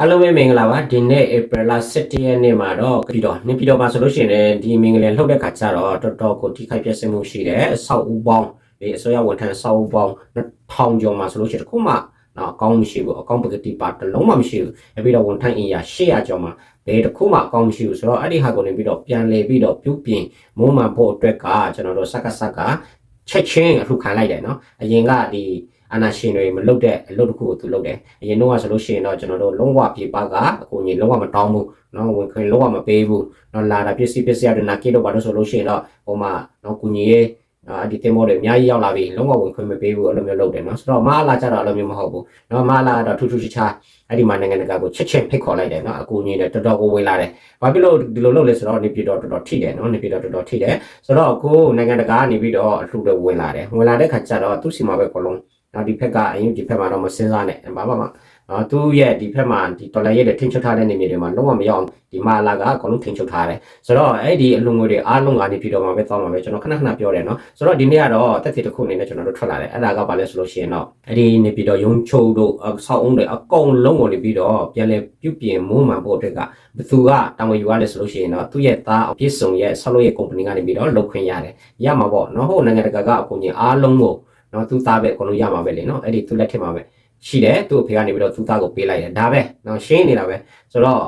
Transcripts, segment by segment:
အားလုံးပဲမင်္ဂလာပါဒီနေ့ April 17ရက်နေ့မှာတော့ပြီးတော့နေပြီးတော့မှာဆိုလို့ရှိရင်လည်းဒီမင်္ဂလာလှုပ်တဲ့ခါကျတော့တော်တော်ကိုထိခိုက်ပြည့်စုံမှုရှိတယ်အဆောက်အဦပေါင်းဒီအစိုးရဝန်ထမ်းအဆောက်အဦပေါင်း1000ကျော်မှာဆိုလို့ရှိရင်တစ်ခုမှတော့အကောင်းမရှိဘူးအကောင်းပကတိပါတစ်လုံးမှမရှိဘူးအပြီးတော့ဝန်ထမ်းအင်အား800ကျော်မှာဘယ်တစ်ခုမှအကောင်းမရှိဘူးဆိုတော့အဲ့ဒီဟာကိုနေပြီးတော့ပြန်လေပြီးတော့ပြုပြင်မိုးမှန်ဖို့အတွက်ကကျွန်တော်တို့စက္ကစက်ကချက်ချင်းအထုခံလိုက်တယ်နော်အရင်ကဒီ အာနာရှင်တွေမလုပ်တဲ့အလုပ်တစ်ခုကိုသူလုပ်တယ်အရင်တော့ဆိုလို့ရှိရင်တော့ကျွန်တော်တို့လုံးဝပြေပါကအကူကြီးလုံးဝမတောင်းဘူးနော်ဝင်ခွင့်လုံးဝမပေးဘူးနော်လာတာပစ္စည်းပစ္စည်းတွေနာကိတော့ဘာလို့ဆိုလို့ရှိရင်တော့ဟိုမှာနော်ကူကြီးရဲ့အာဒီတင်မောတွေအများကြီးရောက်လာပြီလုံးဝဝင်ခွင့်မပေးဘူးအဲ့လိုမျိုးလုပ်တယ်နော်ဆိုတော့မအားလာကြတော့အဲ့လိုမျိုးမဟုတ်ဘူးနော်မအားလာတော့ထူးထူးခြားခြားအဲ့ဒီမှာနိုင်ငံတကာကိုချက်ချင်းဖိတ်ခေါ်လိုက်တယ်နော်အကူကြီးနဲ့တော်တော်ကိုဝင်လာတယ်ဘာဖြစ်လို့ဒီလိုလုပ်လဲဆိုတော့နေပြည်တော်တော်တော်ထိတယ်နော်နေပြည်တော်တော်တော်ထိတယ်ဆိုတော့အခုနိုင်ငံတကာကနေပြီးတော့အထူးတော့ဝင်လာတယ်ဝင်လာတဲ့ခါကျတော့သူ့စီမှာပဲအကုန်လုံး နော်ဒီဘက်ကအရင်ဒီဘက်မှာတော့မစင်းစားနဲ့ဘာမှမနော်သူ့ရဲ့ဒီဘက်မှာဒီဒေါ်လာရဲ့ထိန်းချုပ်ထားတဲ့နေမြေတွေမှာလုံးဝမရောက်ဒီမာလာကအကုန်လုံးထိန်းချုပ်ထားတယ်ဆိုတော့အဲ့ဒီအလုံငွေတွေအားလုံးကနေပြီးတော့မှပဲတောင်းမှာပဲကျွန်တော်ခဏခဏပြောတယ်နော်ဆိုတော့ဒီနေ့ကတော့တက်စီတစ်ခုအနေနဲ့ကျွန်တော်တို့ထွက်လာတယ်အဲ့ဒါကဘာလဲဆိုလို့ရှိရင်တော့အဲ့ဒီနေပြီးတော့ရုံချိုးတို့အဆောက်အုံတွေအကုန်လုံးကိုနေပြီးတော့ပြန်လဲပြုပြင်မိုးမှန်ဖို့အတွက်ကဘသူကတာဝန်ယူရလဲဆိုလို့ရှိရင်တော့သူ့ရဲ့သားအပြည့်စုံရဲ့ဆောက်လုပ်ရဲ့ company ကနေပြီးတော့လုပ်ခွင့်ရတယ်ရမှာပေါ့နော်ဟိုနိုင်ငံတကာကအကူအညီအားလုံးကို နော်သူသားပဲအကုန်လုံးရမှာပဲလေနော်အဲ့ဒီသူလက်ထက်မှာပဲရှိတယ်သူ့အဖေကနေပြီးတော့သူသားကိုပေးလိုက်တယ်ဒါပဲနော်ရှင်းနေတာပဲဆိုတော့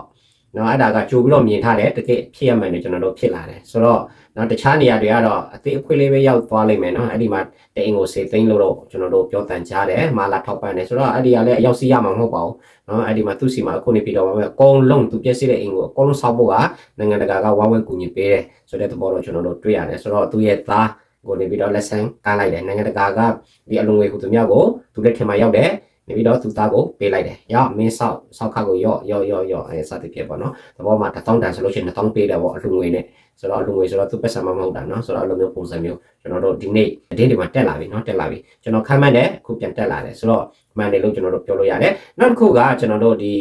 နော်အဲ့ဒါကကြိုပြီးတော့မြင်ထားတယ်တကယ်ဖြစ်ရမှန်တယ်ကျွန်တော်တို့ဖြစ်လာတယ်ဆိုတော့နော်တခြားနေရာတွေကတော့အသေးအခွေလေးပဲရောက်သွားလိမ့်မယ်နော်အဲ့ဒီမှာတအိမ်ကိုစေသိန်းလို့တော့ကျွန်တော်တို့ပြောတန်ကြတယ်မာလာထောက်ပံ့တယ်ဆိုတော့အဲ့ဒီကလည်းအရောက်စီရမှာမဟုတ်ပါဘူးနော်အဲ့ဒီမှာသူ့စီမှာအခုနေပြီးတော့ပဲအကုန်လုံးသူပြည့်စည်တဲ့အိမ်ကိုအကုန်လုံးဆောက်ဖို့ကနိုင်ငံတကာကဝါဝဲကူညီပေးတယ်ဆိုတဲ့သဘောတော့ကျွန်တော်တို့တွေ့ရတယ်ဆိုတော့သူ့ရဲ့သား ကိုနေပြီးတော့ lesson ကမ်းလိုက်တယ်နိုင်ငံတကာကဒီအလုံးငွေဟူသူများကိုသူလက်ထင်မှာရောက်တယ်နေပြီးတော့သူသားကိုပေးလိုက်တယ်။ရော့မင်းဆောက်ဆောက်ခါကိုရော့ရော့ရော့ရော့အဲစသဖြင့်ပေါ့နော်။သဘောမှာ1000တန်ဆိုလို့ရှိရင်1000ပေးတယ်ပေါ့အလှငွေနဲ့ ဆိုတော့အလှငွေဆိုတော့သူပတ်စံမမဟုတ်တာနော်ဆိုတော့အဲ့လိုမျိုးပုံစံမျိုးကျွန်တော်တို့ဒီနေ့အတင်းတွေမှာတက်လာပြီနော်တက်လာပြီကျွန်တော်ခမ်းမှန်းတယ်အခုပြန်တက်လာတယ်ဆိုတော့မှန်တယ်လို့ကျွန်တော်တို့ပြောလို့ရတယ်။နောက်တစ်ခုကကျွန်တော်တို့ဒီ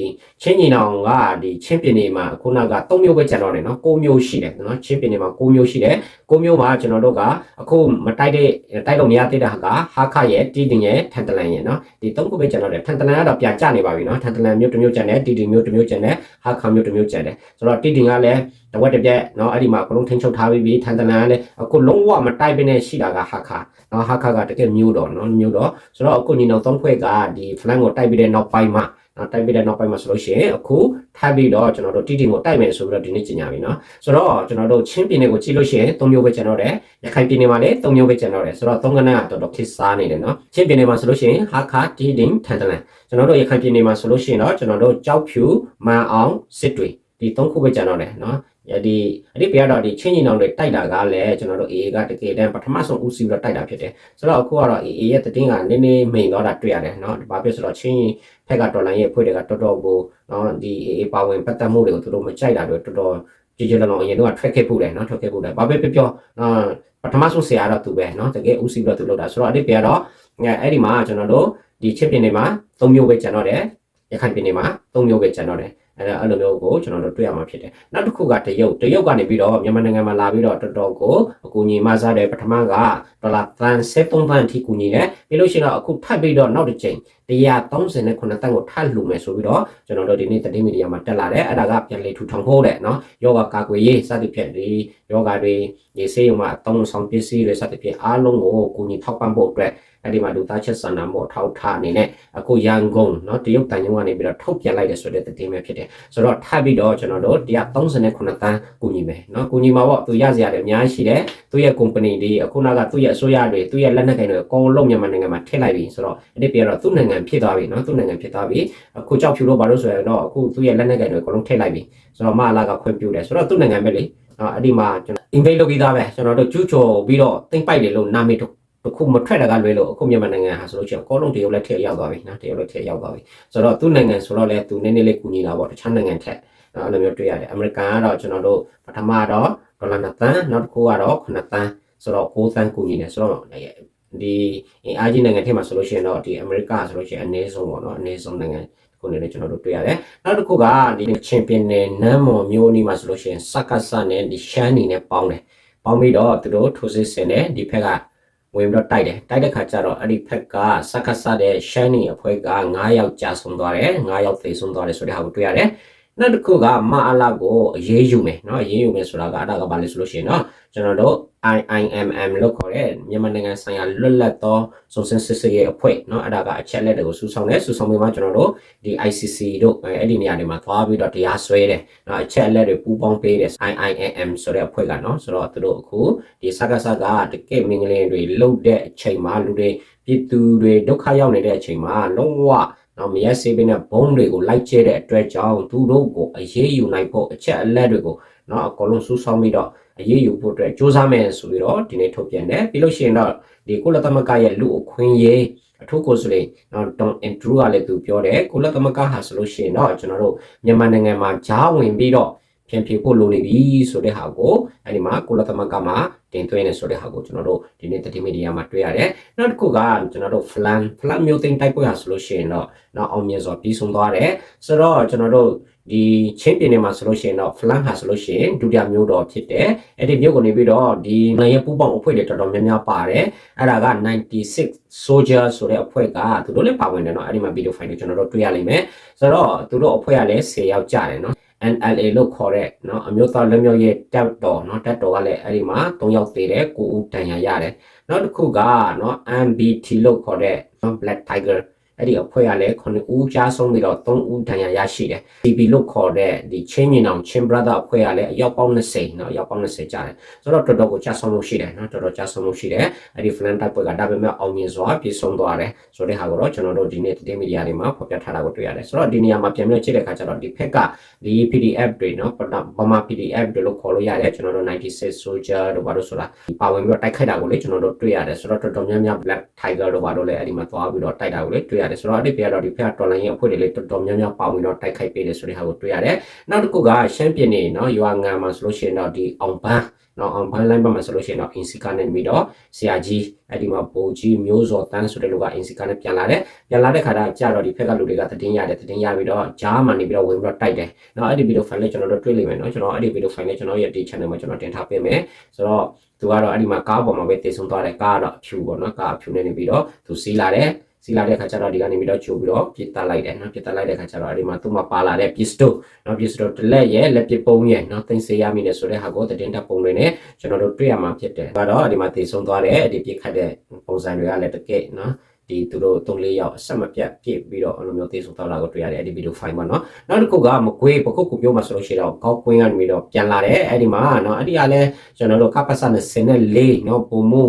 ချင်းညီနောင်ကဒီချင်းပြည်နယ်မှာခုနက3မျိုးပဲကျန်တော့တယ်နော်9မျိုးရှိတယ်နော်ချင်းပြည်နယ်မှာ9မျိုးရှိတယ်9မျိုးမှာကျွန်တော်တို့ကအခုမတိုက်တဲ့တိုက်လို့မရသေးတာကဟာခရဲ့တီတင်ရဲ့ထန်တလန်ရဲ့နော်ဒီ3ခုပဲကျန်တော့တယ်ထန်တလန်ကတော့ပြန်ကျနေပါပြီနော်ထန်တလန်မျိုးတစ်မျိုးကျန်တယ်တီတင်မျိုးတစ်မျိုးကျန်တယ်ဟာခမျိုးတစ်မျိုးကျန်တယ်ဆိုတော့တီတင်ကလည်း တဝက်တစ်ပြက်နော်အဲ့ဒီမှာအကုန်လုံးထိန်းချုပ်ထားပြီးပြီထန်တလန်ကလည်းအခုလုံးဝမတိုက်ဘဲနဲ့ရှိတာကဟာခနော်ဟာခကတကယ်မျိုးတော့နော်မျိုးတော့ဆိုတော့အခုညီနောင်သုံးဖွဲ့ကဒီ flank ကိုတိုက်ပြီးတဲ့နောက်ပိုင်းမှာနော်တိုက်ပြီးတဲ့နောက်ပိုင်းမှာဆိုလို့ရှိရင်အခုထပ်ပြီးတော့ကျွန်တော်တို့တီတီကိုတိုက်မယ်ဆိုပြီးတော့ဒီနေ့ကျင်ညာပြီနော်ဆိုတော့ကျွန်တော်တို့ချင်းပြည်နယ်ကိုကြည့်လို့ရှိရင်၃မျိုးပဲကျန်တော့တယ်ရခိုင်ပြည်နယ်မှာလည်း၃မျိုးပဲကျန်တော့တယ်ဆိုတော့သုံးကနကတော်တော်ခစ်စားနေတယ်နော်ချင်းပြည်နယ်မှာဆိုလို့ရှိရင်ဟာခတီတင်ထန်တလန်ကျွန်တော်တို့ရခိုင်ပြည်နယ်မှာဆိုလို့ရှိရင်တော့ကျွန်တော်တို့ကြောက်ဖြူမန်အောင်စစ်တွေ ဒီ၃ခုပဲကျန်တော့တယ်နော်ဒီအဲ့ဒီပြတော့ဒီချင်းညီနောင်တွေတိုက်တာကလည်းကျွန်တော်တို့ AA ကတကယ်တမ်းပထမဆုံးဦးစီးပြီးတော့တိုက်တာဖြစ်တယ်ဆိုတော့အခုကတော့ AA ရဲ့တည်င်းကနည်းနည်းမိန်သွားတာတွေ့ရတယ်เนาะဘာဖြစ်ဆိုတော့ချင်းဖက်ကတော်လိုင်းရဲ့ဖွဲ့တွေကတော်တော်ကိုเนาะဒီ AA ပါဝင်ပတ်သက်မှုတွေကိုသူတို့မကြိုက်တာတွေတော်တော်ကြည်ကြလုံးအရင်တော့ထွက်ခဲ့ဖို့တယ်เนาะထွက်ခဲ့ဖို့တယ်ဘာပဲပြောပြောเนาะပထမဆုံးဆရာတော့သူပဲเนาะတကယ်ဦးစီးပြီးတော့သူလုပ်တာဆိုတော့အဲ့ဒီပြတော့အဲ့ဒီမှာကျွန်တော်တို့ဒီချစ်ပင်တွေမှာ၃မျိုးပဲကျန်တော့တယ်ရခိုင်ပြည်နယ်မှာ၃မျိုးပဲကျန်တော့တယ် အဲ့အဲ့လိုမျိုးကိုကျွန်တော်တို့တွေ့ရမှာဖြစ်တယ်နောက်တစ်ခုကတရုတ်တရုတ်ကနေပြီးတော့မြန်မာနိုင်ငံမှာလာပြီးတော့တော်တော်ကိုအကူအညီမစားတယ်ပထမကဒေါ်လာသန်း73သန်းအထိကူညီတယ်ပြီးလို့ရှိရင်တော့အခုထပ်ပြီးတော့နောက်တစ်ချိန်139တန်းကိုထပ်လှူမယ်ဆိုပြီးတော့ကျွန်တော်တို့ဒီနေ့သတင်းမီဒီယာမှာတက်လာတယ်အဲ့ဒါကပြန်လေထူထောင်ဖို့တဲ့နော်ယောဂကာကွယ်ရေးစသဖြင့်ဒီယောဂတွေဒီဆေးရုံမှာအသုံးဆောင်ပစ္စည်းတွေစသဖြင့်အားလုံးကိုကူညီထောက်ပံ့ဖို့အတွက် အဲ့ဒီမှာလူသားချက်စာနာမှုထောက်ထားအနေနဲ့အခုရန်ကုန်เนาะတရုတ်တန်ယုံကနေပြီးတော့ထုတ်ပြန်လိုက်တဲ့ဆိုတဲ့သတင်းပဲဖြစ်တယ်ဆိုတော့ထပ်ပြီးတော့ကျွန်တော်တို့139တန်းကူညီမယ်เนาะကူညီမှာပေါ့သူရစရာတွေအများကြီးရှိတယ်သူရဲ့ company တွေအခုနောက်ကသူ့ရဲ့အစိုးရတွေသူ့ရဲ့လက်နက်ကိုင်တွေအကုန်လုံးမြန်မာနိုင်ငံမှာထည့်လိုက်ပြီဆိုတော့အဲ့ဒီပြတော့သူ့နိုင်ငံဖြစ်သွားပြီเนาะသူ့နိုင်ငံဖြစ်သွားပြီအခုကြောက်ဖြူလို့ဘာလို့ဆိုရင်တော့အခုသူ့ရဲ့လက်နက်ကိုင်တွေအကုန်လုံးထည့်လိုက်ပြီဆိုတော့မအလာကခွင့်ပြုတယ်ဆိုတော့သူ့နိုင်ငံပဲလေနော်အဲ့ဒီမှာကျွန်တော် invade လုပ်ပြီးသားပဲကျွန်တော်တို့ကျူးကျော်ပြီးတော့သိမ့်ပိုက်တယ်လို့နာမည်တစ် ခုမထွက်တာကလွဲလို့အခုမြန်မာနိုင်ငံဟာဆိုလို့ရှိရင်အကောလုံးတရုတ်လက်ထက်ရောက်သွားပြီနော်တရုတ်လက်ထက်ရောက်သွားပြီဆိုတော့သူ့နိုင်ငံဆိုတော့လေသူနည်းနည်းလေးကူညီတာပေါ့တခြားနိုင်ငံထက်နော်အဲ့လိုမျိုးတွေ့ရတယ်အမေရိကန်ကတော့ကျွန်တော်တို့ပထမတော့ဒေါ်လာ2သန်းနောက်တစ်ခုကတော့9သန်းဆိုတော့9သန်းကူညီတယ်ဆိုတော့ဒီအင်အားကြီးနိုင်ငံထဲမှာဆိုလို့ရှိရင်တော့ဒီအမေရိကဆိုလို့ရှိရင်အနည်းဆုံးပေါ့နော်အနည်းဆုံးနိုင်ငံခုနေလည်းကျွန်တော်တို့တွေ့ရတယ်နောက်တစ်ခုကဒီချင်ပင်နယ်နမ်းမော်မျိုးနီးမှာဆိုလို့ရှိရင်စက္ကစနဲ့ဒီရှမ်းနီနဲ့ပေါင်းတယ်ပေါင်းပြီးတော့သူတို့ထိုးစစ်ဆင်တယ်ဒီဘက်က ဝင်ပြီးတော့တိုက်တယ်တိုက်တဲ့ခါကျတော့အဲ့ဒီဖက်ကစက္ကစတဲ့ shiny အဖွဲ့က9ယောက်ကြာဆုံးသွားတယ်9ယောက်သေဆုံးသွားတယ်ဆိုတဲ့ဟာကိုတွေ့ရတယ် နောက်တစ်ခုကမအလာကိုအရေးယူမယ်เนาะအရေးယူမယ်ဆိုတာကအဲ့ဒါကဘာလဲဆိုလို့ရှိရင်เนาะကျွန်တော်တို့ IIMM လို့ခေါ်တဲ့မြန်မာနိုင်ငံဆိုင်ရာလွတ်လပ်သောစုံစမ်းစစ်ဆေးရေးအဖွဲ့เนาะအဲ့ဒါကအချက်လက်တွေကိုစုဆောင်းတယ်စုဆောင်းပြီးမှကျွန်တော်တို့ဒီ ICC တို့အဲ့ဒီနေရာတွေမှာသွားပြီးတော့တရားစွဲတယ်เนาะအချက်လက်တွေပူးပေါင်းပေးတယ် IIMM ဆိုတဲ့အဖွဲ့ကเนาะဆိုတော့သူတို့အခုဒီစကားစကားတကယ့်မင်္ဂလင်းတွေလှုပ်တဲ့အချိန်မှာလူတွေပြည်သူတွေဒုက္ခရောက်နေတဲ့အချိန်မှာလုံးဝ နော်မရက်စေးပင်းတဲ့ဘုံတွေကိုလိုက်ကျဲတဲ့အတွက်ကြောင့်သူတို့ကိုအရေးယူနိုင်ဖို့အချက်အလက်တွေကိုနော်အကုန်လုံးစူးစောင်းပြီးတော့အရေးယူဖို့အတွက်စ조사မယ်ဆိုပြီးတော့ဒီနေ့ထုတ်ပြန်တယ်ပြီးလို့ရှိရင်တော့ဒီကုလသမဂ္ဂရဲ့လူအခွင့်အရေးအထူးကိုယ်စားလှယ်နော်ဒေါန်အန်ဒရူးကလည်းသူပြောတယ်ကုလသမဂ္ဂဟာဆိုလို့ရှိရင်တော့ကျွန်တော်တို့မြန်မာနိုင်ငံမှာဂျားဝင်ပြီးတော့ပြန်ဖြေဖို့လိုနေပြီဆိုတဲ့ဟာကိုအဲ့ဒီမှာကုလသမဂ္ဂမှာ တင်သွင်းနေဆိုတဲ့ဟာကိုကျွန်တော်တို့ဒီနေ့သတင်းမီဒီယာမှာတွေ့ရတယ်။နောက်တစ်ခုကကျွန်တော်တို့ flan flan မျိုးသိမ်းတိုက်ပွဲဟာဆိုလို့ရှိရင်တော့နောက်အောင်မြင်စွာပြီးဆုံးသွားတယ်။ဆိုတော့ကျွန်တော်တို့ဒီချင်းပြည်နယ်မှာဆိုလို့ရှိရင်တော့ flan ဟာဆိုလို့ရှိရင်ဒုတိယမျိုးတော်ဖြစ်တယ်။အဲ့ဒီမျိုးကိုနေပြီးတော့ဒီနိုင်ငံရဲ့ပူးပေါင်းအဖွဲ့တွေတော်တော်များများပါတယ်။အဲ့ဒါက96 soldier ဆိုတဲ့အဖွဲ့ကသူတို့လည်းပါဝင်တယ်နော်။အဲ့ဒီမှာ video file ကိုကျွန်တော်တို့တွေ့ရလိမ့်မယ်။ဆိုတော့သူတို့အဖွဲ့ကလည်း10ယောက်ကြတယ်နော်။ NLA လို့ခေါ်တဲ့เนาะအမျိုးသားလက်မြောက်ရဲ့တပ်တော်เนาะတပ်တော်ကလည်းအဲ့ဒီမှာ3ယောက်သေးတယ်9ဦးတန်ရာရတယ်နောက်တစ်ခုကเนาะ MBT လို့ခေါ်တဲ့ Black Tiger အဲ့ဒီအဖွဲ့ကလည်း9ဦးကြားဆုံးပြီးတော့3ဦးဒဏ်ရာရရှိတယ် TB လို့ခေါ်တဲ့ဒီချင်းမြင်အောင် Chin Brother အဖွဲ့ကလည်းအယောက်ပေါင်း20เนาะအယောက်ပေါင်း20ကြားတယ်ဆိုတော့တော်တော်ကိုကြာဆုံးလို့ရှိတယ်เนาะတော်တော်ကြာဆုံးလို့ရှိတယ်အဲ့ဒီ Flan တိုက်ပွဲကဒါပေမဲ့အောင်မြင်စွာပြေဆုံးသွားတယ်ဆိုတဲ့ဟာကိုတော့ကျွန်တော်တို့ဒီနေ့တင်းမီဒီယာတွေမှာဖော်ပြထားတာကိုတွေ့ရတယ်ဆိုတော့ဒီနေရာမှာပြန်ပြီးကြည့်တဲ့အခါကျတော့ဒီဖက်ကဒီ PDF တွေเนาะဗမာ PDF တွေလို့ခေါ်လို့ရတယ်ကျွန်တော်တို့96 soldier တို့ဘာလို့ဆိုတာပါဝင်ပြီးတော့တိုက်ခိုက်တာကိုလေကျွန်တော်တို့တွေ့ရတယ်ဆိုတော့တော်တော်များများ Black Tiger တို့ဘာလို့လဲအဲ့ဒီမှာသွားပြီးတော့တိုက်တာကိုလေတွေ့ရ ရတယ်ဆိုတော့အဲ့ဒီဘက်ကတော့ဒီဘက်ကတော်လိုင်းရဲ့အဖွဲ့တွေလေးတော်တော်များများပါဝင်တော့တိုက်ခိုက်ပေးတယ်ဆိုတဲ့ဟာကိုတွေ့ရတယ်နောက်တစ်ခုကရှမ်းပြည်နယ်နော်ရွာငံမှာဆိုလို့ရှိရင်တော့ဒီအောင်ပန်းနော်အောင်ပန်းလိုင်းဘက်မှာဆိုလို့ရှိရင်တော့အင်စီကာနဲ့ပြီးတော့ဆရာကြီးအဲ့ဒီမှာဘိုလ်ကြီးမျိုးစော်တန်းဆိုတဲ့လူကအင်စီကာနဲ့ပြန်လာတယ်ပြန်လာတဲ့ခါကျတော့ဒီဘက်ကလူတွေကသတင်းရတယ်သတင်းရပြီးတော့ဂျားမှနေပြီးတော့ဝင်ပြီးတော့တိုက်တယ်နော်အဲ့ဒီဗီဒီယိုဖိုင်လေးကျွန်တော်တို့တွေ့လိမ့်မယ်နော်ကျွန်တော်အဲ့ဒီဗီဒီယိုဖိုင်လေးကျွန်တော်ရဲ့ဒီ channel မှာကျွန်တော်တင်ထားပေးမယ်ဆိုတော့သူကတော့အဲ့ဒီမှာကားပေါ်မှာပဲတည်ဆုံသွားတယ်ကားကတော့အဖြူပေါ့နော်ကားအဖြူနဲ့နေပြီးတော့သူစီးလာတယ် စီလာတဲ့ခါကျတော့ဒီကနေပြီးတော့ချိုးပြီးတော့ပြစ်တက်လိုက်တယ်နော်ပြစ်တက်လိုက်တဲ့ခါကျတော့အဲဒီမှာသူ့မှာပါလာတဲ့ pistol နော် pistol တစ်လက်ရဲ့လက်ပစ်ပုံးရဲ့နော်တင်စေရမိတယ်ဆိုတဲ့ဟာကိုတင်တပ်ပုံတွေနဲ့ကျွန်တော်တို့တွေ့ရမှာဖြစ်တယ်။ဒါတော့ဒီမှာတည်ဆုံသွားတယ်ဒီပြစ်ခတ်တဲ့ပုံစံတွေကလည်းတကယ်နော်ဒီသူတို့၃၄ယောက်အဆက်မပြတ်ပြည့်ပြီးတော့အလိုမျိုးသေဆုံးသွားတာကိုတွေ့ရတယ်အဲ့ဒီဗီဒီယိုဖိုင်မှာနော်နောက်တစ်ခုကမကွေးပခုတ်ကိုပြောမှာဆိုလို့ရှိတော့ကောက်ကွင်းကနေပြီးတော့ပြန်လာတယ်အဲ့ဒီမှာနော်အဲ့ဒီကလည်းကျွန်တော်တို့ကပ္ပစနဲ့စင်နဲ့လေးနော်ပုံမှု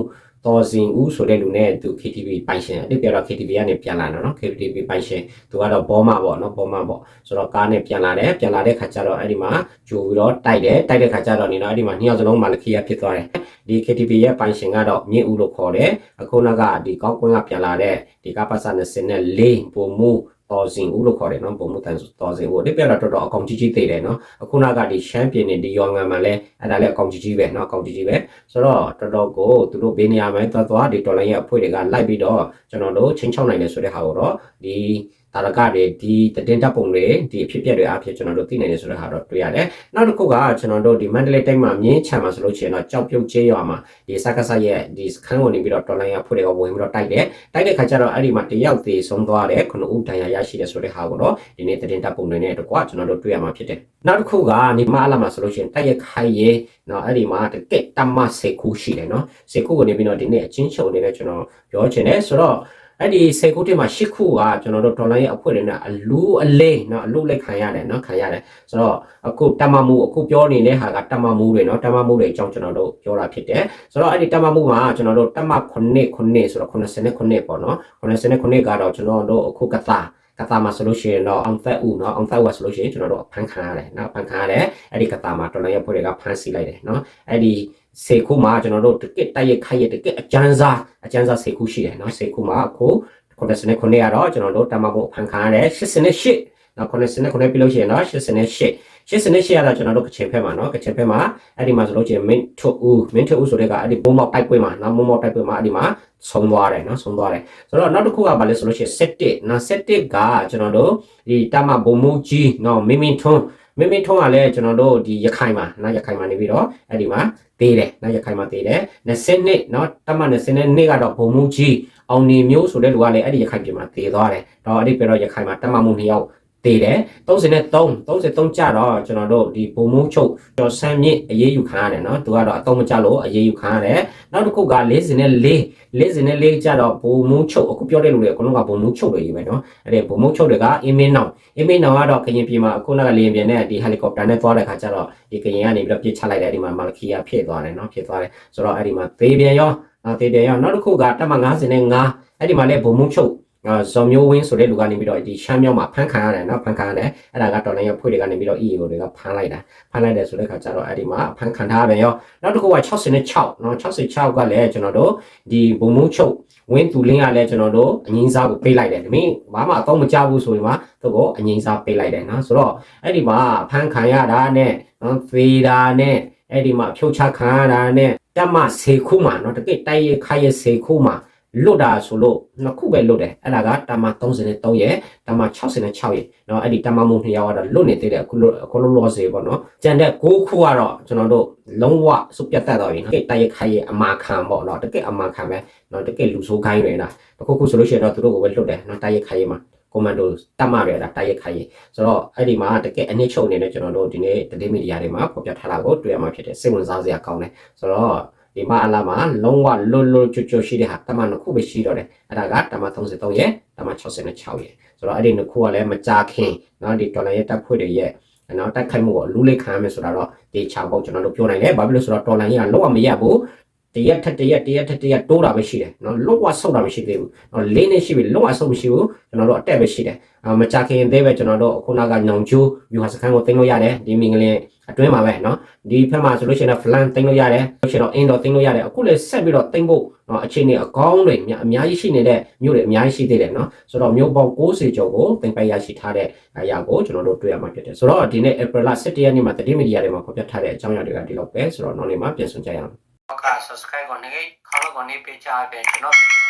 တော်စင်ဦးဆိုတဲ့လူနဲ့သူ KTV ပိုင်ရှင်အဲ့ဒီပြောတော့ KTV ကနေပြန်လာတယ်နော် KTV ပိုင်ရှင်သူကတော့ဘောမပေါ့နော်ဘောမပေါ့ဆိုတော့ကားနဲ့ပြန်လာတယ်ပြန်လာတဲ့ခါကျတော့အဲ့ဒီမှာဂျိုပြီးတော့တိုက်တယ်တိုက်တဲ့ခါကျတော့နေတော့အဲ့ဒီမှာနှစ်ယောက်စလုံးမာလခီယာဖြစ်သွားတယ်ဒီ KTV ရဲ့ပိုင်ရှင်ကတော့မြင့်ဦးလို့ခေါ်တယ်အခုနောက်ကဒီကောက်ကွင်းကပြန်လာတဲ့ဒီကပတ်စနဲ့စင်နဲ့လေးပုံမှု တော်စင်ဦးလို့ခေါ်တယ်နော်ပုံမှုတန်တော်စင်ဦးဒီပြတော့တော်တော်အကောင်ကြီးကြီးသေးတယ်နော်အခုနောက်ကဒီရှမ်းပြည်နယ်ဒီရောင်ငံမှာလဲအဲ့ဒါလည်းအကောင်ကြီးကြီးပဲနော်အကောင်ကြီးကြီးပဲဆိုတော့တော်တော်ကိုသူတို့ဘေးနေရာမှာသွားသွားဒီတော်လိုင်းရဲ့အဖွဲ့တွေကလိုက်ပြီးတော့ကျွန်တော်တို့ချင်းချောင်းနိုင်တယ်ဆိုတဲ့ဟာကိုတော့ဒီတာရကတွေဒီတည်င်းတပ်ပုံတွေဒီအဖြစ်အပျက်တွေအဖြစ်ကျွန်တော်တို့သိနိုင်တယ်ဆိုတဲ့ဟာတော့တွေ့ရတယ်။နောက်တစ်ခုကကျွန်တော်တို့ဒီမန္တလေးတိုင်းမှာမြင်းချံမှာဆိုလို့ရှိရင်တော့ကြောက်ပြုတ်ကျေးရွာမှာဒီစကားဆရဲ့ဒီစခန်းဝင်ပြီးတော့တော်လိုင်းရဖွဲ့တွေကဝင်ပြီးတော့တိုက်တယ်။တိုက်တဲ့ခါကျတော့အဲ့ဒီမှာတယောက်သေးဆုံးသွားတယ်ခုနဦးတန်ရာရရှိတယ်ဆိုတဲ့ဟာကိုတော့ဒီနေ့တည်င်းတပ်ပုံတွေနဲ့တကွကျွန်တော်တို့တွေ့ရမှာဖြစ်တယ်။နောက်တစ်ခုကနေမအလာမှာဆိုလို့ရှိရင်တိုက်ရခိုင်ရဲနော်အဲ့ဒီမှာတကက်တမစေခုရှိတယ်နော်စေခုကိုနေပြီးတော့ဒီနေ့အချင်းချုပ်နေနဲ့ကျွန်တော်ပြောချင်တယ်ဆိုတော့ အဲ့ဒီစေကုတ်ထဲမှာရှစ်ခုကကျွန်တော်တို့ဒေါ်လာရဲ့အဖွဲ့တွေနဲ့အလူအလဲเนาะအလူလက်ခံရတယ်เนาะခံရတယ်ဆိုတော့အခုတမမှုအခုပြောနေတဲ့ဟာကတမမှုတွေเนาะတမမှုတွေအကြောင်းကျွန်တော်တို့ပြောတာဖြစ်တယ်ဆိုတော့အဲ့ဒီတမမှုမှာကျွန်တော်တို့တမ9 9ဆိုတော့89ပေါ့เนาะ89ကတော့ကျွန်တော်တို့အခုကသာကတာမှာဆိုလို့ရှိရင်တော့အောင်သက်ဦးเนาะအောင်သက်ဦးကဆိုလို့ရှိရင်ကျွန်တော်တို့ဖန်ခံရတယ်เนาะဖန်ခံရတယ်အဲ့ဒီကတာမှာတော်လိုင်းရဖွဲ့တွေကဖန်စီလိုက်တယ်เนาะအဲ့ဒီ 10ခုမှာကျွန်တော်တို့တကစ်တိုက်ရခိုက်ရတကစ်အကျန်းစားအကျန်းစား10ခုရှိတယ်နော်10ခုမှာအခု89ခုနဲ့ကတော့ကျွန်တော်တို့တမဖို့ဖန်ခံရတယ်88နော်89ပြလို့ရှိရင်တော့88 88ရတာကျွန်တော်တို့ကချင်ဖက်မှာနော်ကချင်ဖက်မှာအဲ့ဒီမှာဆိုလို့ချင်း mint to u mint to u ဆိုတဲ့ကအဲ့ဒီဘုံမောက်တိုက်ပွဲမှာနော်ဘုံမောက်တိုက်ပွဲမှာအဲ့ဒီမှာဆုံးသွားတယ်နော်ဆုံးသွားတယ်ဆိုတော့နောက်တစ်ခုကဘာလဲဆိုလို့ချင်း71နော်71ကကျွန်တော်တို့ဒီတမဘုံမူကြီးနော်မင်းမင်းထွန်း မမင်းမင်းထုံးကလည်းကျွန်တော်တို့ဒီရခိုင်မှာနော်ရခိုင်မှာနေပြီးတော့အဲ့ဒီမှာသေးတယ်နော်ရခိုင်မှာသေးတယ်20နှစ်နော်တမ20နှစ်ကတော့ဘုံမှုကြီးအောင်နေမျိုးဆိုတဲ့လူကလည်းအဲ့ဒီရခိုင်ပြည်မှာသေးသွားတယ်တော့အဲ့ဒီပြတော့ရခိုင်မှာတမမှုနှစ်ယောက် သေးတယ်33 33ကြတော့ကျွန်တော်တို့ဒီဘုံမှုချုပ်ကျော်ဆန်းမြင့်အေးအေးယူခံရတယ်နော်သူကတော့အတော့မကြလို့အေးအေးယူခံရတယ်နောက်တစ်ခုက44 44ကြတော့ဘုံမှုချုပ်အခုပြောတဲ့လူတွေအကုန်လုံးကဘုံမှုချုပ်တွေကြီးပဲနော်အဲ့ဒီဘုံမှုချုပ်တွေကအင်းမင်းနောင်အင်းမင်းနောင်ကတော့ကရင်ပြည်မှာအခုနကလေရင်ပြည်နဲ့ဒီဟယ်လီကော်ပတာနဲ့သွားတဲ့ခါကျတော့ဒီကရင်ကနေပြီးတော့ပြစ်ချလိုက်တယ်အဲ့ဒီမှာမာလခီယာဖြစ်သွားတယ်နော်ဖြစ်သွားတယ်ဆိုတော့အဲ့ဒီမှာသေပြန်ရောနော်သေပြန်ရောနောက်တစ်ခုကတက်မ95အဲ့ဒီမှာလည်းဘုံမှုချုပ်အာ ဇော်မျိုးဝင်းဆိုတဲ့လူကနေပြီးတော့ဒီရှမ်းမြောက်မှာဖမ်းခံရတယ်နော်ဖမ်းခံရတယ်အဲ့ဒါကတော်လိုင်းရဖွေတွေကနေပြီးတော့ EAO တွေကဖမ်းလိုက်တာဖမ်းလိုက်တယ်ဆိုတဲ့ခါကျတော့အဲ့ဒီမှာဖမ်းခံထားရတယ်ရောနောက်တစ်ခုက66နော်66ကလည်းကျွန်တော်တို့ဒီဘုံမှုချုပ်ဝင်းသူလင်းကလည်းကျွန်တော်တို့အငင်းစားကိုပေးလိုက်တယ်ဒီမင်းဘာမှအကောင်းမကြဘူးဆိုရင်မှသူ့ကိုအငင်းစားပေးလိုက်တယ်နော်ဆိုတော့အဲ့ဒီမှာဖမ်းခံရတာနဲ့နော်သေတာနဲ့အဲ့ဒီမှာဖြုတ်ချခံရတာနဲ့တက်မစေခုမှာနော်တကယ်တိုက်ရခိုက်ရစေခုမှာ လွတ်တာဆိုလို့နှစ်ခုပဲလွတ်တယ်အဲ့ဒါကတမ33ရဲ့တမ66ရဲ့เนาะအဲ့ဒီတမမှုနှစ်ယောက်ကတော့လွတ်နေသေးတယ်အခုလွတ်အခုလွတ်လို့စေပေါ့เนาะကြံတဲ့6ခုကတော့ကျွန်တော်တို့လုံးဝစုပြတ်တတ်သွားပြီနော်တကယ်တိုက်ရခိုက်ရအမာခံပေါ့เนาะတကယ်အမာခံပဲเนาะတကယ်လူဆိုးခိုင်းနေတာတခုခုဆိုလို့ရှိရင်တော့သူတို့ကိုပဲလွတ်တယ်เนาะတိုက်ရခိုက်ရမှာကွန်မန်ဒိုတတ်မှရတာတိုက်ရခိုက်ရဆိုတော့အဲ့ဒီမှာတကယ်အနည်းချုပ်အနေနဲ့ကျွန်တော်တို့ဒီနေ့တတိမီဒီယာတွေမှာဖော်ပြထားတာကိုတွေ့ရမှာဖြစ်တယ်စိတ်ဝင်စားစရာကောင်းတယ်ဆိုတော့ ဒီမှာအလားမှာလုံးဝလွတ်လွတ်ချွတ်ချွတ်ရှိတဲ့ဟာတမန်တစ်ခုပဲရှိတော့တယ်အဲ့ဒါကတမန်33ရဲ့တမန်66ရဲ့ဆိုတော့အဲ့ဒီနှစ်ခုကလည်းမကြခင်เนาะဒီတော်လိုင်းရဲ့တပ်ဖွဲ့တွေရဲ့နော်တိုက်ခိုက်မှုကိုလူလေးခံရမယ်ဆိုတာတော့ဒီချောင်းပေါ့ကျွန်တော်တို့ပြောနိုင်တယ်ဘာဖြစ်လို့ဆိုတော့တော်လိုင်းကြီးကလုံးဝမရက်ဘူး တရက်ထက်တရက်တရက်ထက်တရက်တိုးတာပဲရှိတယ်နော်လုံးဝဆုတ်တာမရှိသေးဘူးနော်လေးနေရှိပြီလုံးဝဆုတ်မရှိဘူးကျွန်တော်တို့အတက်ပဲရှိတယ်အာမကြခင်သေးပဲကျွန်တော်တို့ခုနကညောင်ကျိုးယူဟာစခန်းကိုတင်လို့ရတယ်ဒီမင်္ဂလင်အတွင်းမှာပဲနော်ဒီဖက်မှာဆိုလို့ရှိရင်ဖလန်တင်လို့ရတယ်လို့ရှိရင်တော့အင်းတော့တင်လို့ရတယ်အခုလည်းဆက်ပြီးတော့တင်ဖို့နော်အခြေအနေအကောင်းတွေအများကြီးရှိနေတဲ့မြို့တွေအများကြီးရှိသေးတယ်နော်ဆိုတော့မြို့ပေါင်း60ကျော်ကိုတင်ပိုက်ရရှိထားတဲ့အရာကိုကျွန်တော်တို့တွေ့ရမှာဖြစ်တယ်ဆိုတော့ဒီနေ့ April 17ရက်နေ့မှာတတိမီဒီယာတွေမှာဖော်ပြထားတဲ့အကြောင်းအရာတွေကဒီလောက်ပဲဆိုတော့နောက်နေ့မှာပြန်ဆွကြရအောင် က subscribe ကိုနေခေါင်းကိုနေပေးချပေးကျွန်တော်ဗီဒီယို